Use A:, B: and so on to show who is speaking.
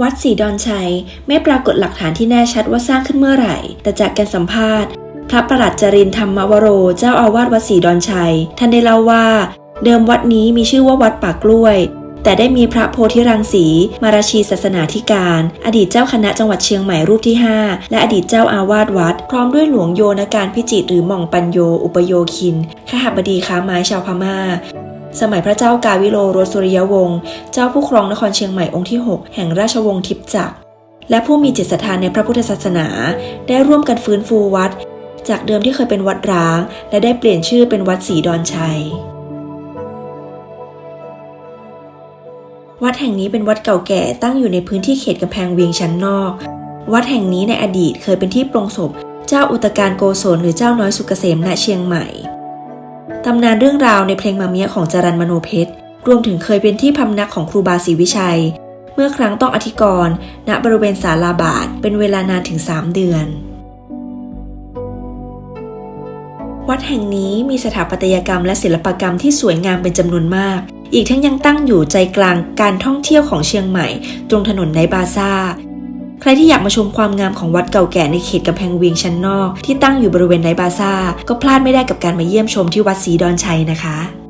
A: วัดศรีดอนชัยไม่ปรากฏหลักฐานที่แน่ชัดว่าสร้างขึ้นเมื่อไหร่ แต่จากการสัมภาษณ์ พระประหลัดจรินธรรมวโร เจ้าอาวาสวัดศรีดอนชัย ท่านได้เล่าว่า เดิมวัดนี้มีชื่อว่าวัดป่ากล้วย แต่ได้มีพระโพธิรังสี มาราชีศาสนาธิการ อดีตเจ้าคณะจังหวัดเชียงใหม่รูปที่ 5 และอดีตเจ้าอาวาสวัด พร้อมด้วยหลวงโยนการพิจิตรหรือหม่องปัญโย อุปโยคินขหบดีค้าไม้ชาวพม่า สมัยพระเจ้ากาวิโลรสสุริยวงศ์เจ้าผู้ครองนครเชียงใหม่องค์ที่ 6 แห่งราชวงศ์ทิพจักร และผู้มีจิตศรัทธาในพระพุทธศาสนา ได้ร่วมกันฟื้นฟูวัด จากเดิมที่เคยเป็นวัดร้าง และได้เปลี่ยนชื่อเป็นวัดศรีดอนชัย วัดแห่งนี้เป็นวัดเก่าแก่ตั้งอยู่ในพื้นที่เขตกำแพงเวียงชั้นนอก วัดแห่งนี้ในอดีตเคยเป็นที่ปรงศพ เจ้าอุตการโกศลหรือเจ้าน้อยสุกเกษมณเชียงใหม่ ตำนานเรื่องราวในเพลงมาเมียของจรันมโนเพชร รวมถึงเคยเป็นที่พำนักของครูบาศรีวิชัย เมื่อครั้งต้องอธิกรณ์ณบริเวณศาลาบาทเป็นเวลานานถึง 3 เดือน วัดแห่งนี้มีสถาปัตยกรรมและศิลปกรรมที่สวยงามเป็นจำนวนมาก อีกทั้งยังตั้งอยู่ใจกลางการท่องเที่ยวของเชียงใหม่ ตรงถนนไนบาซ่า ใครที่อยากมาชมความงามของวัดเก่าแก่ในเขตกำแพงเวียงชั้นนอก ที่ตั้งอยู่บริเวณไนบาซ่าก็พลาดไม่ได้กับการมาเยี่ยมชมที่วัดศรีดอนชัยนะคะ